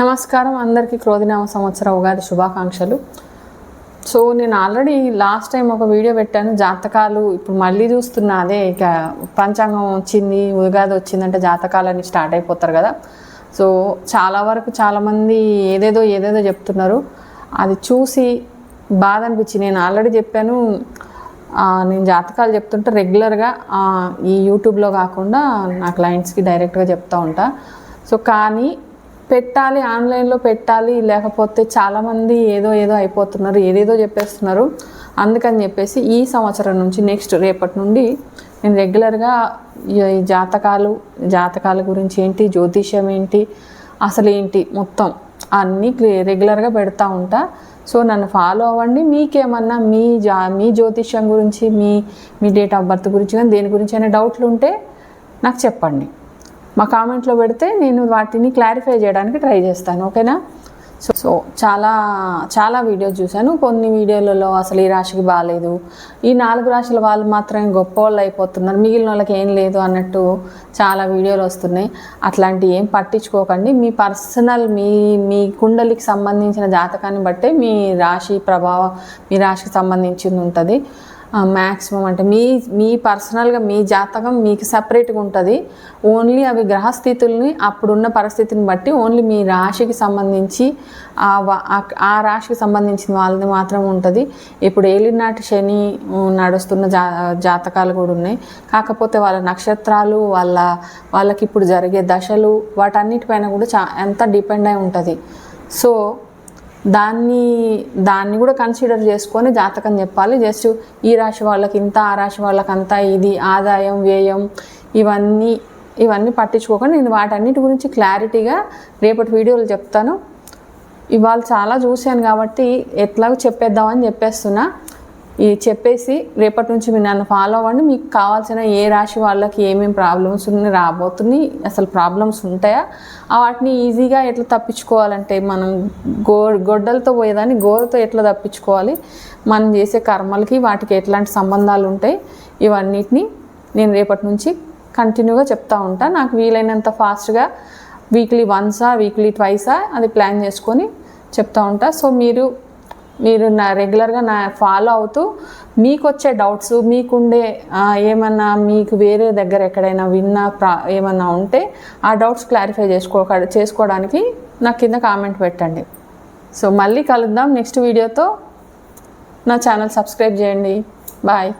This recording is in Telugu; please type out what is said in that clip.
నమస్కారం. అందరికీ క్రోధినామ సంవత్సర ఉగాది శుభాకాంక్షలు. సో నేను ఆల్రెడీ లాస్ట్ టైం ఒక వీడియో పెట్టాను. జాతకాలు ఇప్పుడు మళ్ళీ చూస్తున్నా. అదే ఇక పంచాంగం వచ్చింది ఉగాది వచ్చిందంటే జాతకాలని స్టార్ట్ అయిపోతారు కదా. సో చాలా వరకు చాలామంది ఏదేదో ఏదేదో చెప్తున్నారు. అది చూసి బాధ అనిపించి నేను ఆల్రెడీ చెప్పాను. నేను జాతకాలు చెప్తుంటే రెగ్యులర్గా ఈ యూట్యూబ్లో కాకుండా నా క్లయింట్స్కి డైరెక్ట్గా చెప్తూ ఉంటా. సో కానీ పెట్టాలి ఆన్లైన్లో పెట్టాలి లేకపోతే చాలామంది ఏదో ఏదో అయిపోతున్నారు ఏదేదో చెప్పేస్తున్నారు. అందుకని చెప్పేసి ఈ సంవత్సరం నుంచి నెక్స్ట్ రేపటి నుండి నేను రెగ్యులర్గా ఈ జాతకాలు జాతకాల గురించి ఏంటి జ్యోతిష్యం ఏంటి అసలు ఏంటి మొత్తం అన్నీ రెగ్యులర్గా పెడతా ఉంటా. సో నన్ను ఫాలో అవ్వండి. మీకేమన్నా మీ జా మీ జ్యోతిష్యం గురించి మీ మీ డేట్ ఆఫ్ బర్త్ గురించి కానీ దేని గురించి అయినా డౌట్లు ఉంటే నాకు చెప్పండి. మా కామెంట్లో పెడితే నేను వాటిని క్లారిఫై చేయడానికి ట్రై చేస్తాను ఓకేనా? సో సో చాలా చాలా వీడియోస్ చూశాను. కొన్ని వీడియోలలో అసలు ఈ రాశికి బాగాలేదు ఈ నాలుగు రాశుల వాళ్ళు మాత్రమే గొప్ప వాళ్ళు అయిపోతున్నారు. మిగిలిన వాళ్ళకి ఏం లేదు అన్నట్టు చాలా వీడియోలు వస్తున్నాయి. అట్లాంటివి ఏం పట్టించుకోకండి. మీ పర్సనల్ మీ మీ కుండలికి సంబంధించిన జాతకాన్ని బట్టే మీ రాశి ప్రభావం మీ రాశికి సంబంధించింది ఉంటుంది. మ్యాక్సిమం అంటే మీ మీ పర్సనల్గా మీ జాతకం మీకు సపరేట్గా ఉంటుంది. ఓన్లీ అవి గ్రహస్థితుల్ని అప్పుడున్న పరిస్థితిని బట్టి ఓన్లీ మీ రాశికి సంబంధించి ఆ ఆ- రాశికి సంబంధించిన వాళ్ళది మాత్రం ఉంటుంది. ఇప్పుడు ఏలినాటి శని నడుస్తున్న జా జాతకాలు కూడా ఉన్నాయి. కాకపోతే వాళ్ళ నక్షత్రాలు వాళ్ళ వాళ్ళకి ఇప్పుడు జరిగే దశలు వాటన్నిటిపైన కూడా చా ఎంత డిపెండ్ అయి ఉంటుంది. సో దాన్ని దాన్ని కూడా కన్సిడర్ చేసుకొని జాతకం చెప్పాలి. జస్ట్ ఈ రాశి వాళ్ళకి ఇంత ఆ రాశి వాళ్ళకి అంత ఇది ఆదాయం వ్యయం ఇవన్నీ ఇవన్నీ పట్టించుకోకుండా. నేను వాటన్నిటి గురించి క్లారిటీగా రేపటి వీడియోలు చెప్తాను. ఇవాళ చాలా చూశాను కాబట్టి ఎట్లాగో చెప్పేద్దామని చెప్పేస్తున్నా. ఈ చెప్పేసి రేపటి నుంచి మీరు నన్ను ఫాలో అవ్వండి. మీకు కావాల్సిన ఏ రాశి వాళ్ళకి ఏమేమి ప్రాబ్లమ్స్ ఉన్నాయి రాబోతున్నాయి అసలు ప్రాబ్లమ్స్ ఉంటాయా? వాటిని ఈజీగా ఎట్లా తప్పించుకోవాలంటే మనం గో గొడ్డలతో పోయేదాన్ని గోరతో ఎట్లా తప్పించుకోవాలి? మనం చేసే కర్మలకి వాటికి ఎట్లాంటి సంబంధాలు ఉంటాయి? ఇవన్నిటిని నేను రేపటి నుంచి కంటిన్యూగా చెప్తా ఉంటాను నాకు వీలైనంత ఫాస్ట్గా వీక్లీ వన్సా వీక్లీ ట్వైసా అది ప్లాన్ చేసుకొని చెప్తా ఉంటా. సో మీరు మీరు నా రెగ్యులర్గా నా ఫాలో అవుతూ మీకు వచ్చే డౌట్స్ మీకుండే ఏమన్నా మీకు వేరే దగ్గర ఎక్కడైనా విన్నా ప్రా ఏమన్నా ఉంటే ఆ డౌట్స్ క్లారిఫై చేసుకో చేసుకోవడానికి నా కింద కామెంట్ పెట్టండి. సో మళ్ళీ కలుద్దాం నెక్స్ట్ వీడియోతో నా ఛానల్ సబ్స్క్రైబ్ చేయండి. బాయ్